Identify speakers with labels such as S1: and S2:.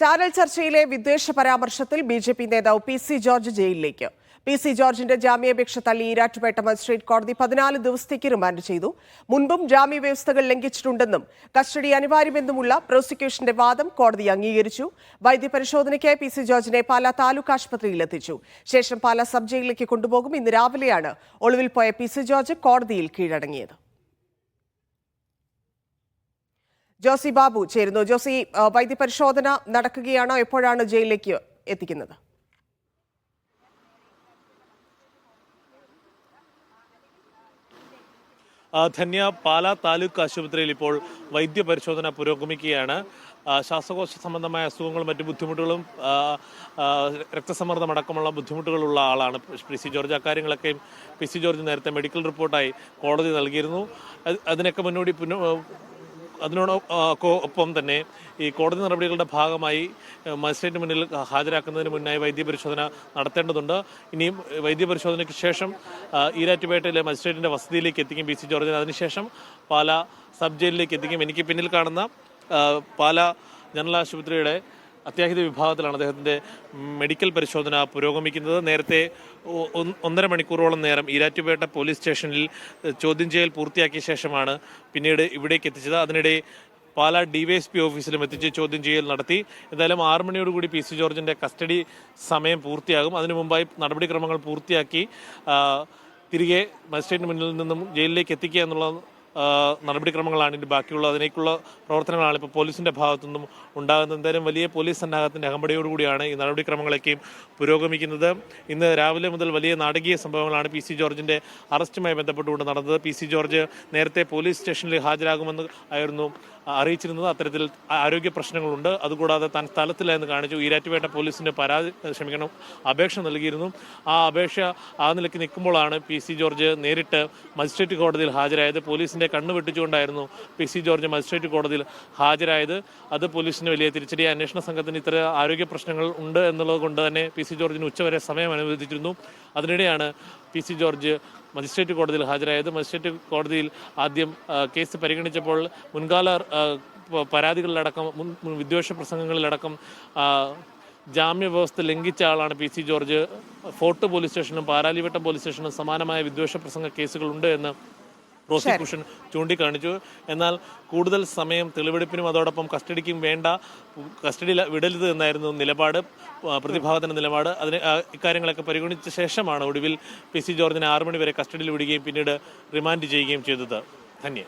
S1: Channel ചർച്ചയിലെ വിദ്വേഷ പരാമർശത്തിൽ ബി ജെ പി നേതാവ് പി സി ജോർജ് ജയിലിലേക്ക്. പി സി ജോർജിന്റെ ജാമ്യാപേക്ഷ തള്ളി ഈരാറ്റുപേട്ട മജിസ്ട്രേറ്റ് കോടതി പതിനാല് ദിവസത്തേക്ക് റിമാൻഡ് ചെയ്തു. മുൻപും ജാമ്യവ്യവസ്ഥകൾ ലംഘിച്ചിട്ടുണ്ടെന്നും കസ്റ്റഡി അനിവാര്യമെന്നുമുള്ള പ്രോസിക്യൂഷന്റെ വാദം കോടതി അംഗീകരിച്ചു. വൈദ്യപരിശോധനയ്ക്കായി പി സി ജോർജിനെ പാലാ താലൂക്ക് ആശുപത്രിയിൽ എത്തിച്ചു. ശേഷം പാലാ സബ് ജയിലിലേക്ക് കൊണ്ടുപോകും ഇന്ന് രാവിലെയാണ് ഒളിവിൽ പോയ പി സി ജോർജ് കോടതിയിൽ കീഴടങ്ങിയത്. ജോസി ബാബു ചേരുന്നു. ജോസി വൈദ്യപരിശോധന നടക്കുകയാണോ? എപ്പോഴാണ് ജയിലിലേക്ക് എത്തിക്കുന്നത്?
S2: ധന്യ പാലാ താലൂക്ക് ആശുപത്രിയിൽ ഇപ്പോൾ വൈദ്യപരിശോധന പുരോഗമിക്കുകയാണ്. ശ്വാസകോശ സംബന്ധമായ അസുഖങ്ങളും മറ്റു ബുദ്ധിമുട്ടുകളും രക്തസമ്മർദ്ദം അടക്കമുള്ള ബുദ്ധിമുട്ടുകളുള്ള ആളാണ് പി സി ജോർജ്. അക്കാര്യങ്ങളൊക്കെയും പി സി ജോർജ് നേരത്തെ മെഡിക്കൽ റിപ്പോർട്ടായി കോടതി നൽകിയിരുന്നു. അത് അതിനൊക്കെ മുന്നോടി പുനഃ അതിനോട് ഒപ്പം തന്നെ ഈ കോടതി നടപടികളുടെ ഭാഗമായി മജിസ്ട്രേറ്റ് മുന്നിൽ ഹാജരാക്കുന്നതിന് മുന്നായി വൈദ്യപരിശോധന നടത്തേണ്ടതുണ്ട്. ഇനിയും വൈദ്യപരിശോധനയ്ക്ക് ശേഷം ഈരാറ്റുപേട്ടയിലെ മജിസ്ട്രേറ്റിന്റെ വസതിയിലേക്ക് എത്തിക്കും പി സി ജോർജിന്. അതിനുശേഷം പാല സബ് ജയിലിലേക്ക് എത്തിക്കും. എനിക്ക് പിന്നിൽ കാണുന്ന പാല ജനറൽ ആശുപത്രിയുടെ അത്യാഹിത വിഭാഗത്തിലാണ് അദ്ദേഹത്തിന്റെ മെഡിക്കൽ പരിശോധന പുരോഗമിക്കുന്നത്. നേരത്തെ ഒന്നര മണിക്കൂറോളം നേരം ഈരാറ്റുപേട്ട പോലീസ് സ്റ്റേഷനിൽ ചോദ്യം ചെയ്യൽ പൂർത്തിയാക്കിയ ശേഷമാണ് പിന്നീട് ഇവിടേക്ക് എത്തിച്ചത്. അതിനിടെ പാലാ ഡിവൈഎസ്പി ഓഫീസിലും എത്തിച്ച് ചോദ്യം ചെയ്യൽ നടത്തി. എന്തായാലും ആറു മണിയോടുകൂടി പി സി ജോർജിന്റെ കസ്റ്റഡി സമയം പൂർത്തിയാകും. അതിനു മുമ്പായി നടപടിക്രമങ്ങൾ പൂർത്തിയാക്കി തിരികെ മജിസ്ട്രേറ്റിന് മുന്നിൽ നിന്നും ജയിലിലേക്ക് എത്തിക്കുക എന്നുള്ള നടപടിക്രമങ്ങളാണ് ഇനി ബാക്കിയുള്ള അതിനേക്കുള്ള പ്രവർത്തനങ്ങളാണ് ഇപ്പോൾ പോലീസിന്റെ ഭാഗത്തു നിന്നും ഉണ്ടാകുന്നത്. എന്തായാലും വലിയ പോലീസ് സന്നാഹത്തിന്റെ അകമ്പടിയോടുകൂടിയാണ് ഈ നടപടിക്രമങ്ങളൊക്കെയും പുരോഗമിക്കുന്നത്. ഇന്ന് രാവിലെ മുതൽ വലിയ നാടകീയ സംഭവങ്ങളാണ് പി സി ജോർജിന്റെ അറസ്റ്റുമായി ബന്ധപ്പെട്ടുകൊണ്ട് നടന്നത്. പി സി ജോർജ് നേരത്തെ പോലീസ് സ്റ്റേഷനിൽ ഹാജരാകുമെന്ന് ആയിരുന്നു അറിയിച്ചിരുന്നത് അത്തരത്തിൽ ആരോഗ്യ പ്രശ്നങ്ങളുണ്ട്. അതുകൂടാതെ താൻ സ്ഥലത്തില്ല എന്ന് കാണിച്ചു. ഈരാറ്റുപേട്ട പോലീസിന്റെ പരാതി ക്ഷമിക്കണം അപേക്ഷ നൽകിയിരുന്നു. ആ അപേക്ഷ ആ നിലയ്ക്ക് നിൽക്കുമ്പോഴാണ് പി സി ജോർജ് നേരിട്ട് മജിസ്ട്രേറ്റ് കോടതിയിൽ ഹാജരായത്. പോലീസിന്റെ കണ്ണ് വെട്ടിച്ചുകൊണ്ടായിരുന്നു പി സി ജോർജ് മജിസ്ട്രേറ്റ് കോടതിയിൽ ഹാജരായത്. അത് പോലീസിന് വലിയ തിരിച്ചടി. അന്വേഷണ സംഘത്തിന് ഇത്ര ആരോഗ്യ പ്രശ്നങ്ങൾ ഉണ്ട് എന്നുള്ളത് കൊണ്ട് തന്നെ പി സി ജോർജിന് ഉച്ചവരെ സമയം അനുവദിച്ചിരുന്നു. അതിനിടെയാണ് പി സി ജോർജ് മജിസ്ട്രേറ്റ് കോടതിയിൽ ഹാജരായത്. മജിസ്ട്രേറ്റ് കോടതിയിൽ ആദ്യം കേസ് പരിഗണിച്ചപ്പോൾ മുൻകാല പരാതികളിലടക്കം വിദ്വേഷ പ്രസംഗങ്ങളിലടക്കം ജാമ്യ വ്യവസ്ഥ ലംഘിച്ച ആളാണ് P C George. Fort police സ്റ്റേഷനും പാരാലിവട്ടം പോലീസ് സ്റ്റേഷനും സമാനമായ വിദ്വേഷ പ്രസംഗ കേസുകളുണ്ട് എന്ന് പ്രോസിക്യൂഷൻ ചൂണ്ടിക്കാണിച്ചു. എന്നാൽ കൂടുതൽ സമയം തെളിവെടുപ്പിനും അതോടൊപ്പം കസ്റ്റഡിക്കും വേണ്ട കസ്റ്റഡി വിടരുത് എന്നായിരുന്നു നിലപാട് പ്രതിഭാഗത്തിന്റെ നിലപാട്. അതിന് ഇക്കാര്യങ്ങളൊക്കെ പരിഗണിച്ച ശേഷമാണ് ഒടുവിൽ പി സി ജോർജിനെ ആറുമണി വരെ കസ്റ്റഡിയിൽ വിടുകയും പിന്നീട് റിമാൻഡ് ചെയ്യുകയും ചെയ്തത്. ധന്യ.